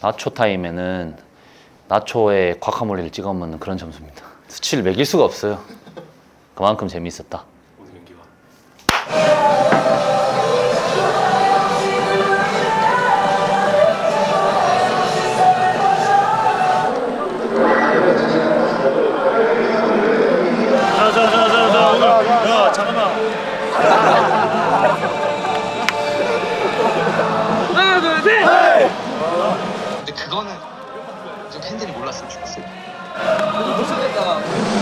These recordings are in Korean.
나초 타임에는 나초에 과카몰리를 찍어 먹는 그런 점수입니다. 수치를 매길 수가 없어요. 그만큼 재미있었다. 그거는 좀 팬들이 몰랐으면 좋겠어요. 팀이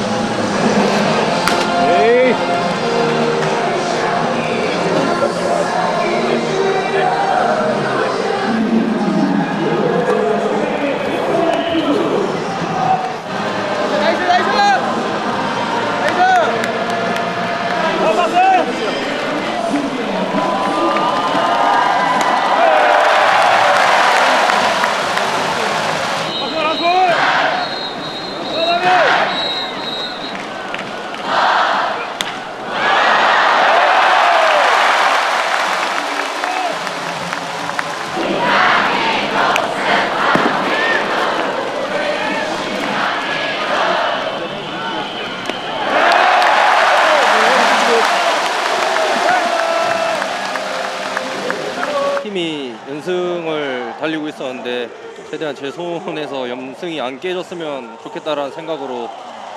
달리고 있었는데 최대한 제 손에서 연승이 안 깨졌으면 좋겠다라는 생각으로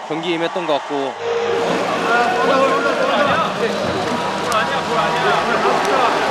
경기 임했던 것 같고. 사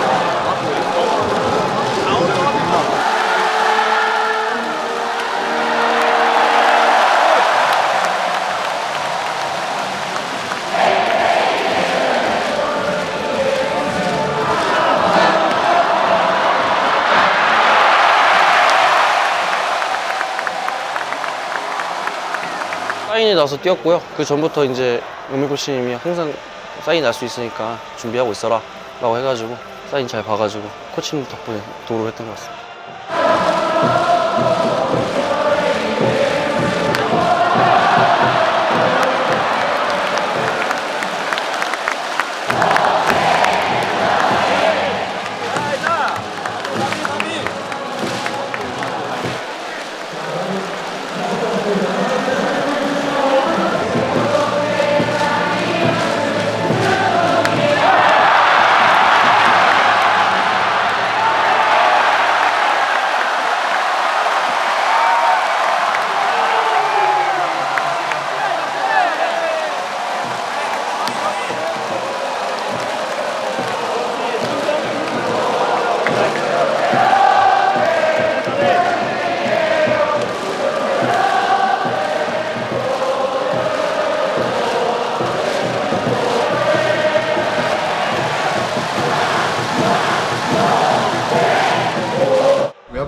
나서 뛰었고요. 그 전부터 이제 영민 코치님이 항상 사인 날 수 있으니까 준비하고 있어라 라고 해가지고 사인 잘 봐가지고 코치님 덕분에 도움을 했던 것 같습니다.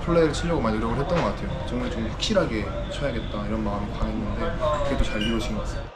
플레이를 치려고 많이 노력을 했던 것 같아요. 정말 좀 확실하게 쳐야겠다 이런 마음이 강했는데 그게 또 잘 이루어진 것 같습니다.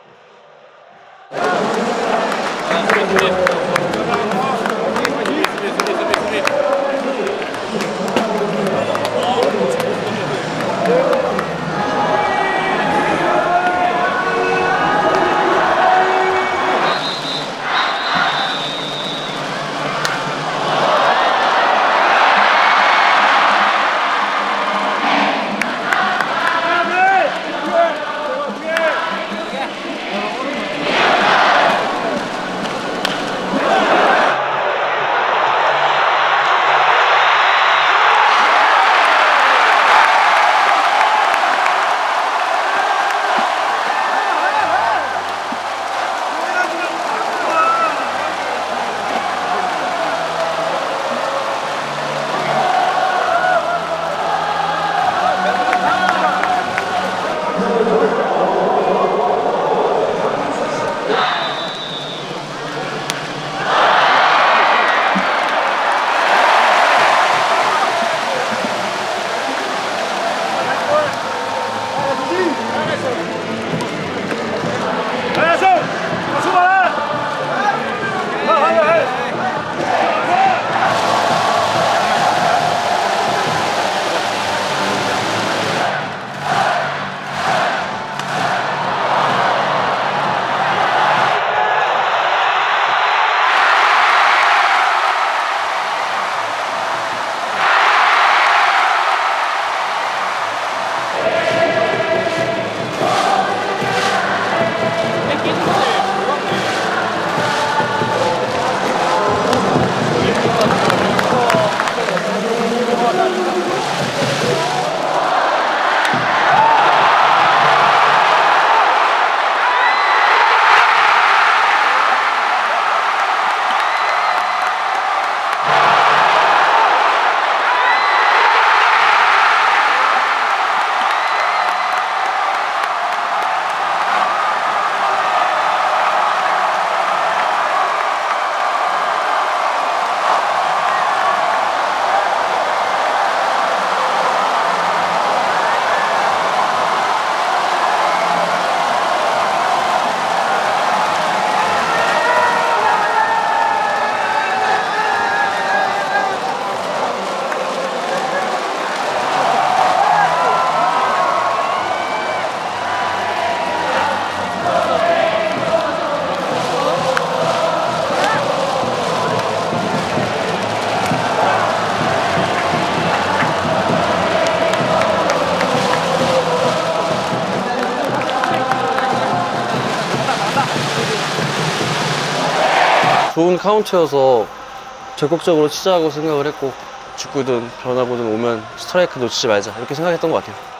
Thank you. 좋은 카운트여서 적극적으로 치자고 생각을 했고 축구든 변화구든 오면 스트라이크 놓치지 말자 이렇게 생각했던 것 같아요.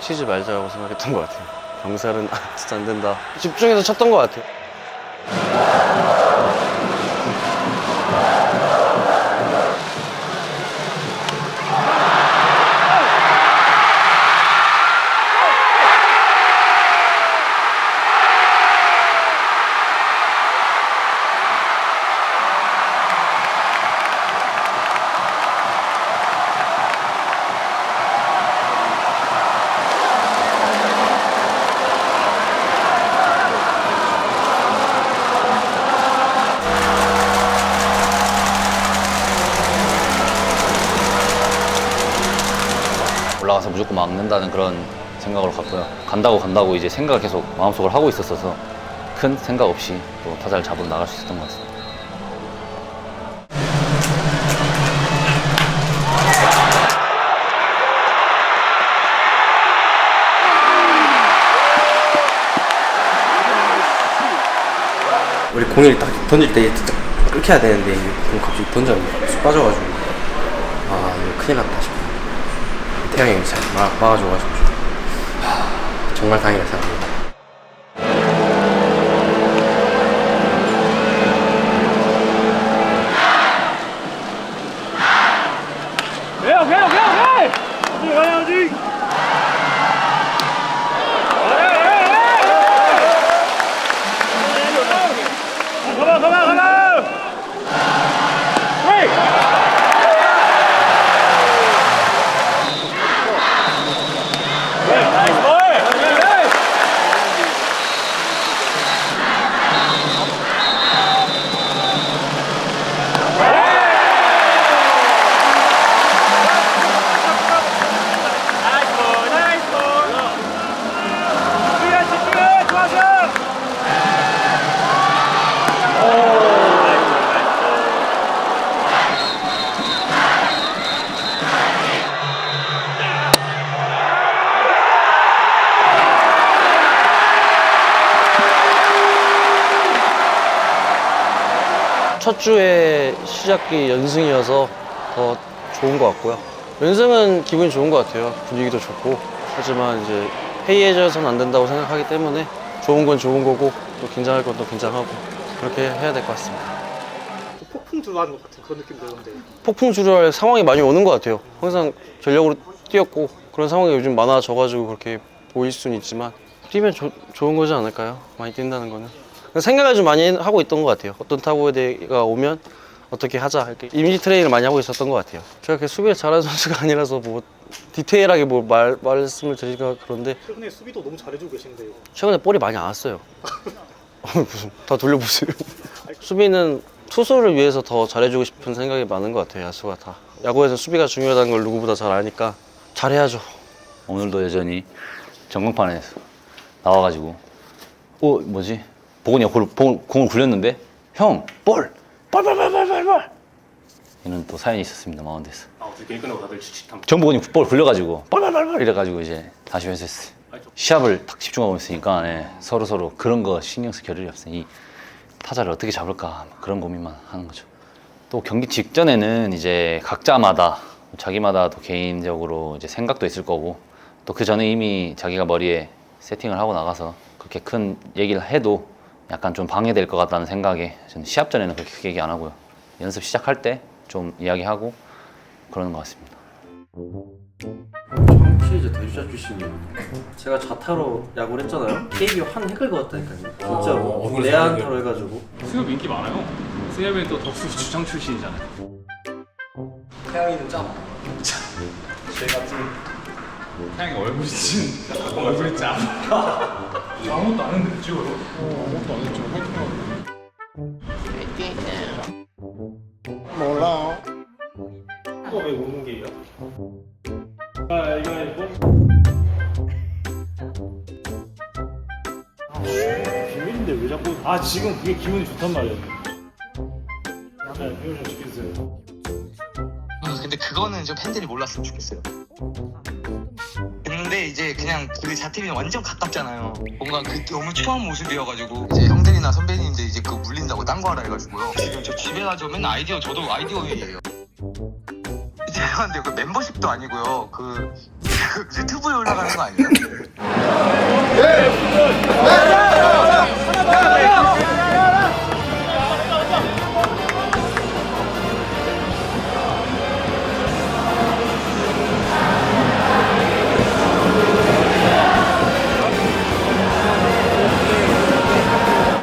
치지 말자고 생각했던 것 같아요. 병살은 아, 진짜 안 된다. 집중해서 쳤던 것 같아요. 무조건 막는다는 그런 생각으로 갔고요. 간다고 간다고 이제 생각을 계속 마음속으로 하고 있었어서 큰 생각 없이 또 타자를 잡으러 나갈 수 있었던 것 같습니다. 우리 공을 딱 던질 때 이렇게 해야 되는데 갑자기 쑥 빠져가지고 아 이거 큰일 났다 싶어 태양이 막, 막아줘가지고. 하, 정말 다행이라 생각합니다 첫 주에 시작이 연승이어서 더 좋은 것 같고요. 연승은 기분이 좋은 것 같아요. 분위기도 좋고. 하지만 이제 회의해져서는 안 된다고 생각하기 때문에 좋은 건 좋은 거고 또 긴장할 건 또 긴장하고 그렇게 해야 될 것 같습니다. 폭풍 주하는 것 같은 그런 느낌 들었는데 폭풍 주류할 상황이 많이 오는 것 같아요. 항상 전력으로 뛰었고 그런 상황이 요즘 많아져가지고 그렇게 보일 수는 있지만 뛰면 조- 좋은 거지 않을까요? 많이 뛴다는 거는 생각을 좀 많이 하고 있던 것 같아요. 어떤 타구가 오면 어떻게 하자 이렇게 이미지 트레이닝을 많이 하고 있었던 것 같아요. 제가 그렇게 수비를 잘하는 선수가 아니라서 뭐 디테일하게 뭐 말, 말씀을 드리기가 그런데 최근에 수비도 너무 잘해주고 계신데 최근에 볼이 많이 안 왔어요. 무슨 다 돌려보세요. 수비는 투수를 위해서 더 잘해주고 싶은 생각이 많은 것 같아요. 야수가 다. 야구에서 수비가 중요하다는 걸 누구보다 잘 아니까 잘해야죠. 오늘도 여전히 전광판에서 나와가지고 어 뭐지 보건이가 공, 공을, 공을 굴렸는데 형 볼! 볼! 볼! 볼! 볼! 볼! 볼! 이는 또 사연이 있었습니다 마운드에서 아 어떻게 게임 끝나고 다들 지치탐. 전보건이 볼 굴려가지고 볼! 볼! 볼! 볼! 이래가지고 이제 다시 회수했어요 시합을 딱 집중하고 있으니까 예, 서로 서로 그런 거 신경 쓸 겨를이 없어요 이 타자를 어떻게 잡을까 막 그런 고민만 하는 거죠 또 경기 직전에는 이제 각자마다 자기마다 또 개인적으로 이제 생각도 있을 거고 또 그 전에 이미 자기가 머리에 세팅을 하고 나가서 그렇게 큰 얘기를 해도 약간 좀 방해될 것 같다는 생각에 저는 시합 전에는 그렇게 크게 얘기 안 하고요 연습 시작할 때 좀 이야기하고 그러는 것 같습니다. 이제 대주자 출신이에요. 제가 자타로 야구를 했잖아요. KBO 한 획을 그었다니까요. 진짜로. 내한타로 해가지고. 수협 인기 많아요. 수협은 또 덕수 주장 출신이잖아요. 태양이는 짜. 태양이 얼굴이 진 얼굴이 짜. 아무것도 안 했는데 찍어요? 어 아무것도 안 했죠. 화이팅 이거 왜 오는 게요? 아 이거 이거 비밀인데 왜 자꾸 아 지금 그게 기분이 좋단 말이야 네좀 지켜주세요 음, 근데 그거는 좀 팬들이 몰랐으면 좋겠어요. 근데 이제 그냥 우리 자택이랑 완전 가깝잖아요. 뭔가 그때 너무 초한 모습이어가지고 이제 형들이나 선배님들 이제 그 물린다고 딴 거 하라 해가지고요. 지금 저 집에 가져오면 아이디어 저도 아이디어예요. 죄송한데 그 멤버십도 아니고요. 그, 그 유튜브에 올라가는 거 아니에요?